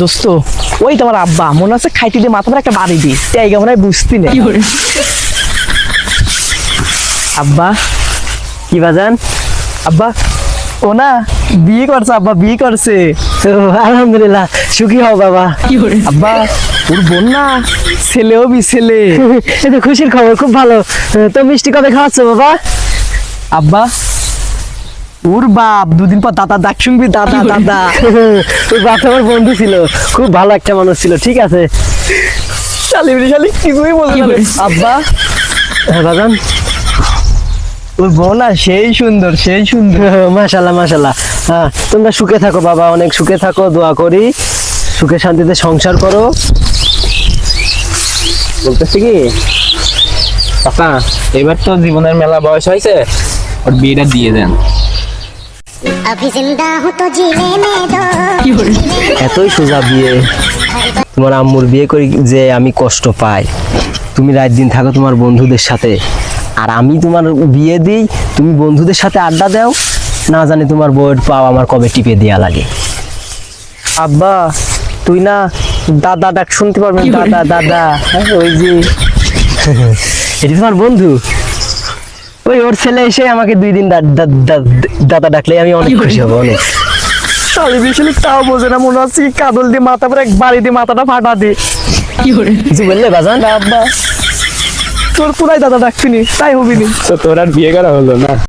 দোস্ত ওই তোমার আব্বা মনে হচ্ছে খাইতে দিয়ে মাথা একটা বাড়ি দি তাই মনে হয় বুঝতি না। আব্বা কি বাজান আব্বা ও না বিয়ে করছে আব্বা বিয়ে করছে। আলহামদুলিল্লাহ সুখী হও বাবা। আব্বা ওর বোন না ছেলেও বি ছেলে এটা খুশির খবর খুব ভালো। তো মিষ্টি কবে খাওয়াচ্ছ বাবা? আব্বা ওর বাপ দুদিন পর দাদা ডাক শুনবি দাদা দাদা। ওই বাপ আমার বন্ধু ছিল খুব ভালো একটা মানুষ ছিল ঠিক আছে? শালি শালি কিছুই বলতে আব্বা। হ্যাঁ বাজান। ওর বোন সেই সুন্দর সেই সুন্দর। মাশাল্লাহ মাশাল্লাহ হ্যাঁ তোমরা সুখে থাকো বাবা অনেক সুখে থাকো দোয়া করি। সুখে শান্তিতে সংসার করো। বলতেছি কি? কাকা এবার তো জীবনের মেলা বয়স হয়েছে ওর বিয়েটা দিয়ে দেন। এতই সোজা বিয়ে। তোমার আম্মুর বিয়ে করি যে আমি কষ্ট পাই। তুমি রাত দিন থাকো তোমার বন্ধুদের সাথে। আর আমি তোমার বিয়ে দিই তুমি বন্ধুদের সাথে আড্ডা দাও। না জানি তোমার বউয়ের পাও আমার কবে টিপে দেয়া লাগে। আব্বা তুই না দাদা ডাক শুনতে পারবি না, দাদা দাদা হ্যাঁ, ওই যে। এটি তোমার বন্ধু? ওই ওর ছেলে এসে আমাকে দুই দিন দাদা ডাকলে আমি অনেক খুশি হব অনেক। শালি বিলি তাও বোঝে না মনে হচ্ছে কাদল দিয়ে মাথা পরে বাড়ি দিয়ে মাথাটা ফাটা দি কিছু বললে বাজান? আব্বা তোর পুরাই দাদা ডাকছিনি তাই হবি নি। তো তোর আর বিয়ে করা হলো না?